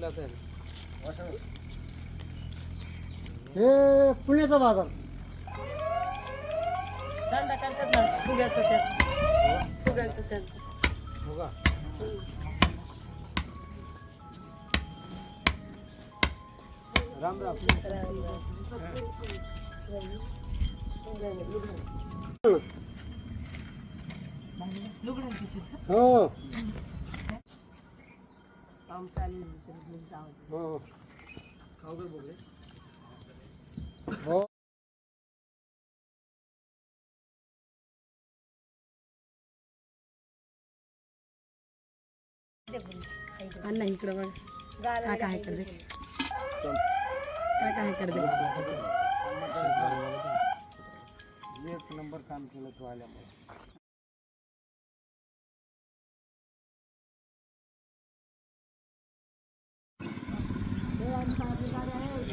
जिल्ह्यात आहे हे पुण्याचा बाजार धंदा करतात ना फुग्याचं त्याचं फुग्याचं त्याचं हो का राम राम लुगड्यांची शिज हो काम चालू दे. हो. हो. अण्णा इकडं बघ. काय काय करते काय काय करते एक नंबर काम केलं तू आल्यामुळे.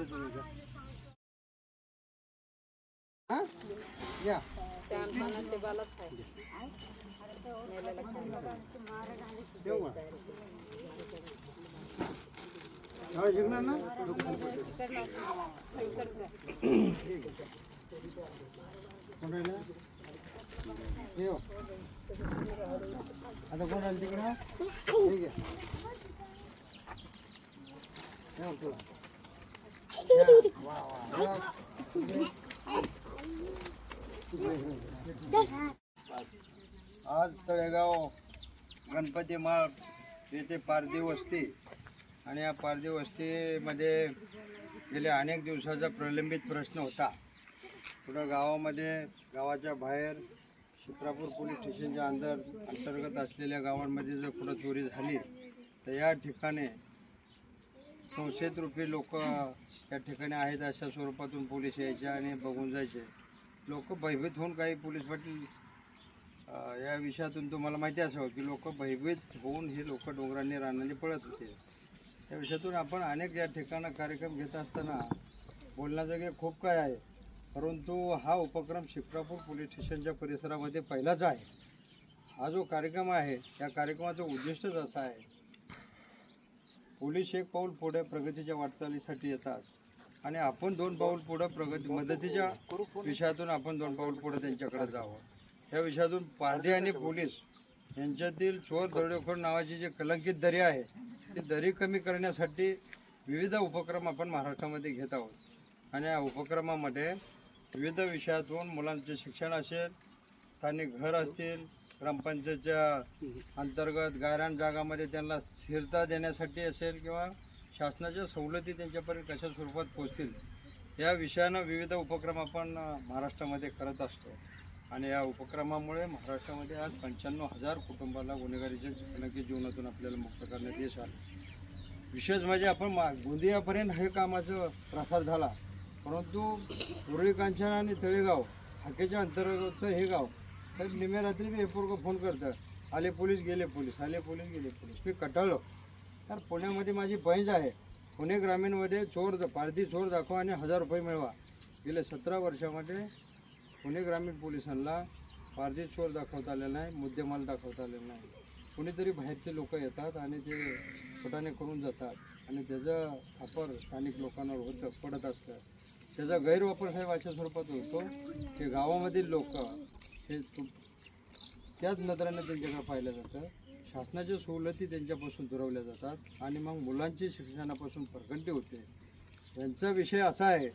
सर माणूस आहे तुम्ही का? हा? या देऊ का? शाळा शिकणार ना ठीक आहे. कोण राहिलं? ये हो. आता कोण राहिलं तिकडं ठीक आहे ये हो तुला. आज तळेगाव गणपती माळ येथे पारधी वस्ती आणि या पारधी वस्तीमध्ये गेल्या अनेक दिवसाचा प्रलंबित प्रश्न होता. पुढं गावामध्ये गावाच्या बाहेर चित्रापूर पोलीस स्टेशनच्या अंदर अंतर्गत असलेल्या गावांमध्ये जर कुठं चोरी झाली तर या ठिकाणी संशयित रूपी लोक या ठिकाणी आहेत अशा स्वरूपातून पोलीस यायचे आणि बघून जायचे. लोक भयभीत होऊन काही पोलीस पाटील या विषयातून तुम्हाला माहिती असावं की लोक भयभीत होऊन हे लोक डोंगरांनी रानाने पळत होते. त्या विषयातून आपण अनेक या ठिकाणं कार्यक्रम घेत असताना बोलण्याजोगे खूप काय आहे. परंतु हा उपक्रम शिक्रापूर पोलीस स्टेशनच्या परिसरामध्ये पहिलाच आहे. हा जो कार्यक्रम आहे त्या कार्यक्रमाचं उद्दिष्टच असं आहे पोलीस एक पाऊल पुढे प्रगतीच्या वाटचालीसाठी येतात. आणि आपण दोन पाऊल पुढं प्रगती मदतीच्या विषयातून आपण दोन पाऊल पुढे त्यांच्याकडे जावं. या विषयातून पारधी आणि पोलीस यांच्यातील चोर दरोडेखोर नावाची जी कलंकित दरी आहे ती दरी कमी करण्यासाठी विविध उपक्रम आपण महाराष्ट्रामध्ये घेत आहोत. आणि या उपक्रमामध्ये विविध विषयातून मुलांचे शिक्षण असेल स्थानिक घर असतील ग्रामपंचायतच्या अंतर्गत गायरान जागामध्ये त्यांना स्थिरता देण्यासाठी असेल किंवा शासनाच्या सवलती त्यांच्यापर्यंत कशा स्वरूपात पोहोचतील या विषयानं विविध उपक्रम आपण महाराष्ट्रामध्ये करत असतो. आणि या उपक्रमामुळे महाराष्ट्रामध्ये आज पंच्याण्णव हजार कुटुंबाला गुन्हेगारीच्या नक्की जीवनातून आपल्याला मुक्त करण्यात यश आलं. विशेष म्हणजे आपण मा गोंदियापर्यंत हे कामाचा प्रसार झाला परंतु उरळी कांचन आणि तळेगाव हाकेच्या अंतर्गतचं हे गाव साहेब निम्या रात्री मी हे पोरगं फोन करतं आले पोलीस गेले पोलीस आले पोलीस गेले पोलीस. मी कटाळलो. तर पुण्यामध्ये माझी बहीण आहे. पुणे ग्रामीणमध्ये चोर पारधी चोर दाखवा आणि हजार रुपये मिळवा. गेल्या सतरा वर्षामध्ये पुणे ग्रामीण पोलिसांना पारधी चोर दाखवता आलेला नाही मुद्देमाल दाखवता आलेला नाही. कुणीतरी बाहेरचे लोक येतात आणि ते फटाने करून जातात. आणि त्याचा वापर स्थानिक लोकांवर होतं पडत असतं. त्याचा गैरवापर साहेब अशा स्वरूपात होतो की गावामधील लोक हे तु- त्याच नजरेनं त्यांच्याकडे पाहिलं जातं. शासनाच्या सवलती त्यांच्यापासून दुरवल्या जातात आणि मग मुलांची शिक्षणापासून परगंटी होते. यांचा विषय असा आहे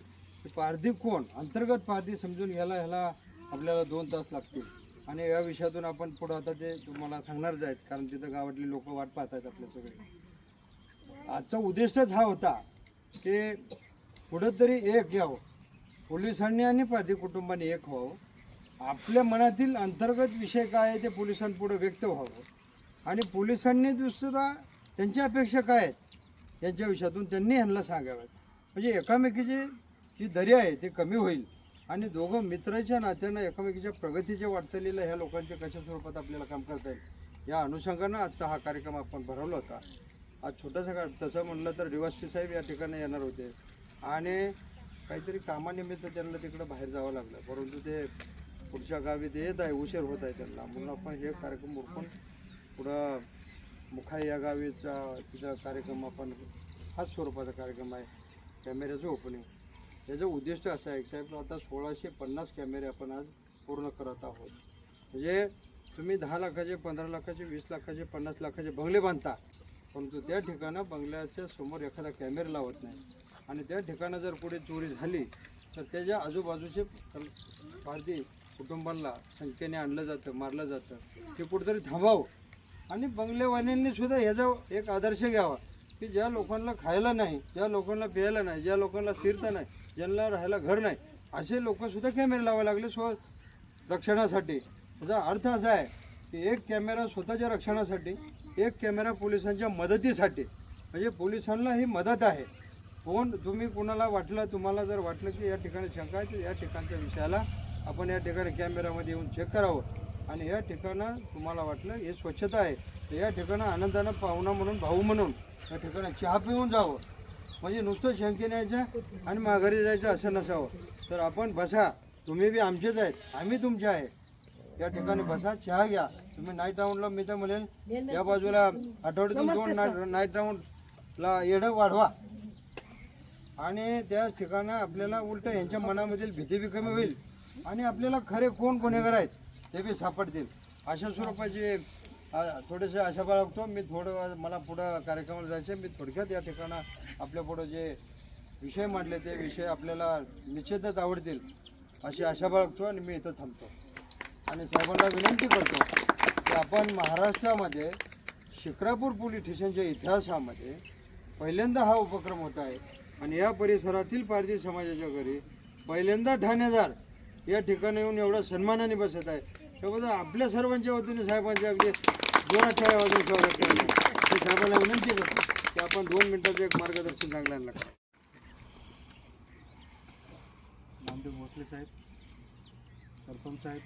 की पारधी कोण? अंतर्गत पारधी समजून घ्यायला ह्याला आपल्याला दोन तास लागतील. आणि या विषयातून आपण पुढं आता ते तुम्हाला सांगणारच आहेत कारण तिथं गावातली लोक वाट पाहत आहेत आपल्या सगळे. आजचा उद्दिष्टच हा होता की कुठंतरी एक यावं. पोलिसांनी आणि पारधी कुटुंबाने एक व्हावं. आपल्या मनातील अंतर्गत विषय काय आहे ते पोलिसांपुढे व्यक्त व्हावं. आणि पोलिसांनी सुद्धा त्यांच्या अपेक्षा काय आहेत यांच्या विषयातून त्यांनी ह्यांना सांगाव्यात. म्हणजे एकामेकीची जी दरी आहे ते कमी होईल आणि दोघं मित्राच्या नात्यानं एकामेकीच्या प्रगतीच्या वाटचालीला ह्या लोकांच्या कशा स्वरूपात आपल्याला काम करता येईल या अनुषंगानं आजचा हा कार्यक्रम आपण भरवला होता. आज छोटासा का तसं म्हणलं तर डिवासी साहेब या ठिकाणी येणार होते. आणि काहीतरी कामानिमित्त त्यांना तिकडं बाहेर जावं लागलं परंतु ते पुढच्या गावी ते येत आहे उशीर होत आहे त्यांना. म्हणून आपण हे कार्यक्रम उरकून पुढं मुखाई या गावीचा तिथं कार्यक्रम आपण हाच स्वरूपाचा कार्यक्रम आहे कॅमेऱ्याचं ओपनिंग याचं उद्दिष्ट असं आहे साहेब आता सोळाशे पन्नास कॅमेरे आपण आज पूर्ण करत आहोत. म्हणजे तुम्ही दहा लाखाचे पंधरा लाखाचे वीस लाखाचे पन्नास लाखाचे बंगले बांधता परंतु त्या ठिकाणं बंगल्याच्या समोर एखादा कॅमेरा लावत नाही. आणि त्या ठिकाणं जर कुठे चोरी झाली तर त्याच्या आजूबाजूचे पारधी कुटुंबाला संख्येने आणलं जातं मारलं जातं. ते कुठंतरी थांबावं. आणि बंगलेवाल्यांनी सुद्धा ह्याचा एक आदर्श घ्यावा की ज्या लोकांना खायला नाही ज्या लोकांना प्यायला नाही ज्या लोकांना स्थिरता नाही ज्यांना राहायला घर नाही असे लोकसुद्धा कॅमेरे लावावे लागले स्व रक्षणासाठी. त्याचा अर्थ असा आहे की एक कॅमेरा स्वतःच्या रक्षणासाठी एक कॅमेरा पोलिसांच्या मदतीसाठी. म्हणजे पोलिसांना ही मदत आहे. कोण तुम्ही कोणाला वाटलं तुम्हाला जर वाटलं की या ठिकाणी शंका आहे तर या ठिकाणच्या विषयाला आपण या ठिकाणी कॅमेरामध्ये येऊन चेक करावं. आणि या ठिकाणं तुम्हाला वाटलं हे स्वच्छता आहे. तर या ठिकाणं आनंदानं पाहुणा म्हणून भाऊ म्हणून या ठिकाणी चहा पिऊन जावं. म्हणजे नुसतं शंकेने यायचं आणि माघारी जायचं असं नसावं. तर आपण बसा. तुम्ही बी आमचेच आहेत. आम्ही तुमचे आहे. या ठिकाणी बसा चहा घ्या. तुम्ही नाईट राऊंडला मी तर म्हणेन या बाजूला आठवड्यातून दोन नाईट नाईट राऊंडला येणं वाढवा. आणि त्या ठिकाणं आपल्याला उलट यांच्या मनामधील भीती बी कमी होईल. आणि आपल्याला खरे कोण गुन्हेगार आहेत ते बी सापडतील. अशा स्वरूपाचे थोडेसे आशा बाळगतो मी थोडं मला पुढं कार्यक्रमाला जायचं मी थोडक्यात या ठिकाणं आपल्या पुढं जे विषय मांडले ते विषय आपल्याला निश्चितच आवडतील. अशी आशा बाळगतो आणि मी इथं थांबतो. आणि साहेबांना विनंती करतो की आपण महाराष्ट्रामध्ये शिक्रापूर पोलीस स्टेशनच्या इतिहासामध्ये पहिल्यांदा हा उपक्रम होत आहे. आणि या परिसरातील पारधी समाजाच्या घरी पहिल्यांदा ठाणेदार या ठिकाणी येऊन एवढ्या सन्मानाने बसत आहे. त्याबद्दल आपल्या सर्वांच्या वतीने साहेबांच्या अगदी जोरात टाळ्या वाजून स्वागत करतो मी साहेबांना विनंती करतो की आपण दोन मिनिटाचं एक मार्गदर्शन चांगल्याला करा. नामदेव भोसले साहेब सरपंच साहेब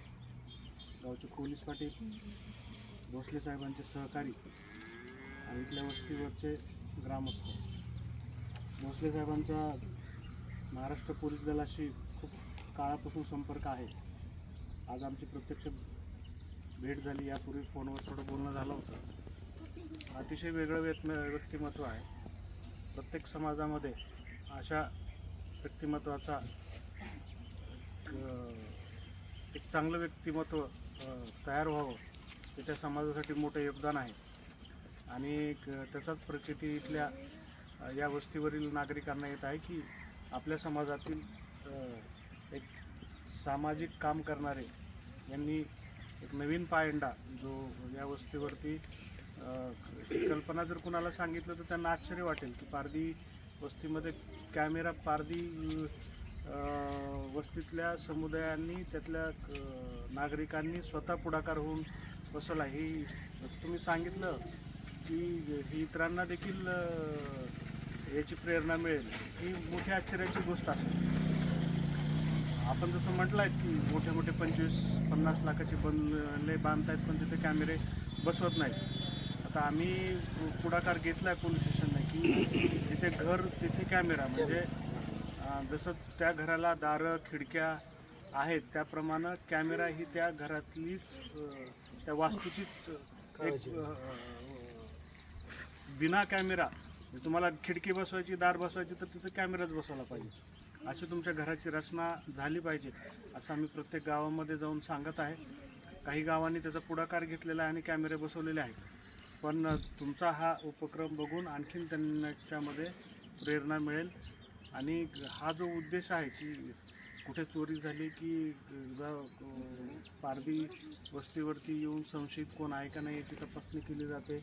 गावचे पोलीस पाटील भोसले साहेबांचे सहकारी आणि इथल्या वस्तीवरचे ग्रामस्थ. भोसले साहेबांचा महाराष्ट्र पोलीस दलाशी काळापासून संपर्क आहे. आज आमची प्रत्यक्ष भेट झाली यापूर्वी फोनवर थोडं बोलणं झालं होतं. अतिशय वेगळं व्यक् व्यक्तिमत्व आहे. प्रत्येक समाजामध्ये अशा व्यक्तिमत्वाचा एक चांगलं व्यक्तिमत्व तयार व्हावं त्याच्या समाजासाठी मोठं योगदान आहे. आणि एक त्याचाच प्रचिती इथल्या या वस्तीवरील नागरिकांना येत आहे की आपल्या समाजातील सामाजिक काम करणारे यांनी एक नवीन पायंडा जो या वस्तीवरती कल्पना जर कुणाला सांगितलं तर त्यांना आश्चर्य वाटेल की पारधी वस्तीमध्ये कॅमेरा पारधी वस्तीतल्या समुदायांनी त्यातल्या नागरिकांनी स्वतः पुढाकार होऊन बसवला. ही तुम्ही सांगितलं की ही इतरांना देखील याची प्रेरणा मिळेल. ही मोठ्या आश्चर्याची गोष्ट असेल. आपण जसं म्हटलं आहे की मोठे मोठे पंचवीस पन्नास लाखाचे बनले बांधतायत पण तिथे कॅमेरे बसवत नाहीत. आता आम्ही पुढाकार घेतला आहे पोलीस स्टेशनने की जिथे घर तिथे कॅमेरा. म्हणजे जसं त्या घराला दारं खिडक्या आहेत त्याप्रमाणे कॅमेरा ही त्या घरातलीच त्या वास्तूचीच एक बिना कॅमेरा. म्हणजे तुम्हाला खिडकी बसवायची दार बसवायची तर तिथं कॅमेराच बसवला पाहिजे. अशी तुमच्या घराची रचना झाली पाहिजे असं आम्ही प्रत्येक गावामध्ये जाऊन सांगत आहे. काही गावांनी त्याचा पुढाकार घेतलेला आहे आणि कॅमेरे बसवलेले आहेत. पण तुमचा हा उपक्रम बघून आणखीन त्यांच्यामध्ये प्रेरणा मिळेल. आणि हा जो उद्देश आहे की कुठे चोरी झाली की पारदी पारधी वस्तीवरती येऊन संशयित कोण आहे का नाही याची तपासणी केली जाते.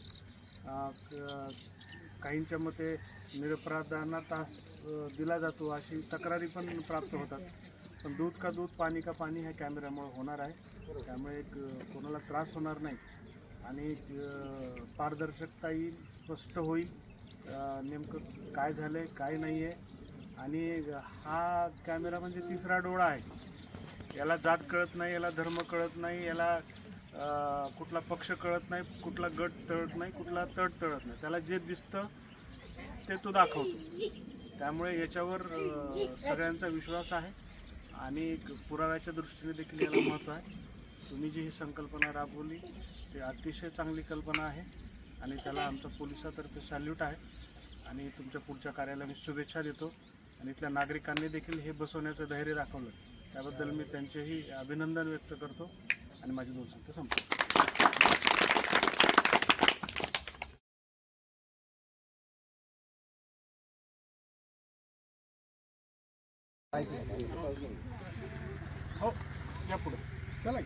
काहींच्या मते निरपराधांना तास दिला जातो अशी तक्रारी पण प्राप्त होतात. पण दूध का दूध पाणी का पाणी ह्या कॅमेऱ्यामुळे होणार आहे. त्यामुळे एक, कोणाला त्रास होणार नाही. आणि पारदर्शकता येईल स्पष्ट होईल. नेमकं काय झालं आहे काय नाही आहे आणि हा कॅमेरा म्हणजे तिसरा डोळा आहे. याला जात कळत नाही याला धर्म कळत नाही याला कुठला पक्ष कळत नाही कुठला गट तळत नाही कुठला तट तळत नाही. त्याला जे दिसतं ते तो दाखवतो. त्यामुळे याच्यावर सगळ्यांचा विश्वास आहे आणि एक पुराव्याच्या दृष्टीने देखील याला महत्त्व आहे. तुम्ही जी ही संकल्पना राबवली ती अतिशय चांगली कल्पना आहे आणि त्याला आमचा पोलिसातर्फे सॅल्यूट आहे. आणि तुमच्या पुढच्या कार्याला मी शुभेच्छा देतो आणि इथल्या नागरिकांनी देखील हे बसवण्याचं धैर्य दाखवलं. त्याबद्दल मी त्यांचेही अभिनंदन व्यक्त करतो आणि माझी दोन शब्द संपतो हो या पुढे. चला